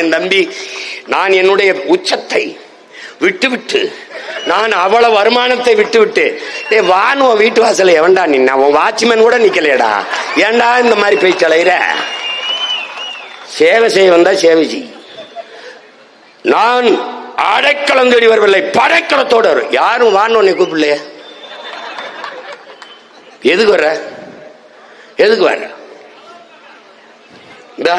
என் தம்பி நான் என்னுடைய உச்சத்தை விட்டுவிட்டு நான் அவ்வளவு வருமானத்தை விட்டுவிட்டு டேய் வான்னு உன் வீட்டு வாசல எவன்டா நீ உன் வாட்ச்மேன் கூட நிக்கலையடா. ஏண்டா இந்த மாதிரி போய் தலையிற சேவை செய்ய வந்தா சேவை செய். நான் அடைக்கலம் தேடி வரவில்லை படைக்கலத்தோட வரும். யாரும் வான்னு உன்னை கூப்பிடலையே? எதுக்கு வர்ற? எதுக்கு வர்ற? இந்தா.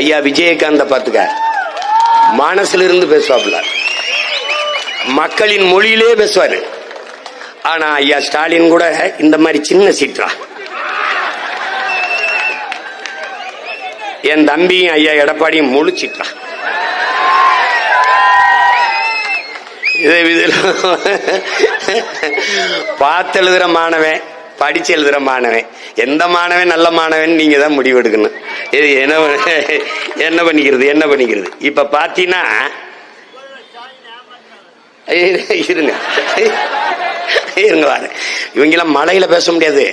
ஐயா விஜயகாந்த பாத்துக்க மனசுல இருந்து பேசுவாப்புல. மக்களின் மொழியிலே பேசுவாரு. ஆனா ஐயா ஸ்டாலின் கூட இந்த மாதிரி சின்ன சீற்றா என் தம்பியும் ஐயா எடப்பாடியும் முழு சீற்றா இதை இதில் பார்த்து எழுதுற மாணவன் படிச்சு எழுதுற மாணவன். எந்த மாணவன் நல்ல மாணவன் நீங்க தான் முடிவெடுக்கணும் இது என்ன என்ன பண்ணிக்கிறது என்ன பண்ணிக்கிறது? இப்ப பாத்தீங்கன்னா இருங்க. இருங்க வாரு இவங்கெல்லாம் மழையில பேச முடியாது.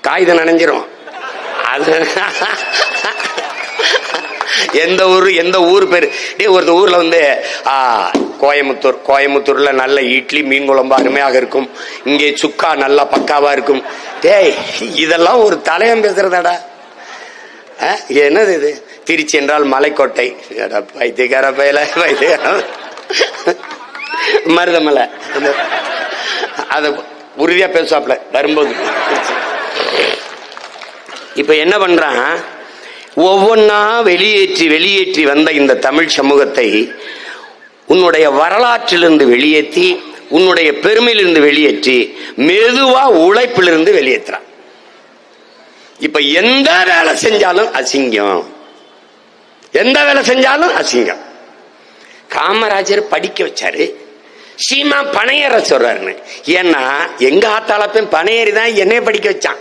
காகிதம் நனைஞ்சிரும். அது எந்த ஊர் எந்த ஊர் பேர்? டே ஒருத்த ஊரில் வந்து கோயமுத்தூர் கோயமுத்தூர்ல நல்ல இட்லி மீன் குழம்பு அருமையாக இருக்கும். இங்கே சுக்கா நல்லா பக்காவாக இருக்கும். டேய் இதெல்லாம் ஒரு தலையம் பேசுகிறதாடா ஆ, என்னது இது? திருச்சி என்றால் மலைக்கோட்டை. எடா, பைத்தியக்கார பயல பைத்தியக்கார மருதமலை. அதை உறுதியாக பேசுவாப்ல வரும்போது. இப்போ என்ன பண்ணுறான் ஒவ்வொன்னா வெளியேற்றி வெளியேற்றி வந்த இந்த தமிழ் சமூகத்தை உன்னுடைய வரலாற்றிலிருந்து வெளியேற்றி உன்னுடைய பெருமையிலிருந்து வெளியேற்றி மெதுவா உழைப்பிலிருந்து வெளியேற்றுறான். இப்ப எந்த வேலை செஞ்சாலும் அசிங்கம். எந்த வேலை செஞ்சாலும் அசிங்கம். காமராஜர் படிக்க வச்சாரு. சீமா பனையேற சொல்றாருன்னு. ஏன்னா எங்க ஆத்தாளப்பையும் பனையேறி தான் என்னைய படிக்க வச்சான்.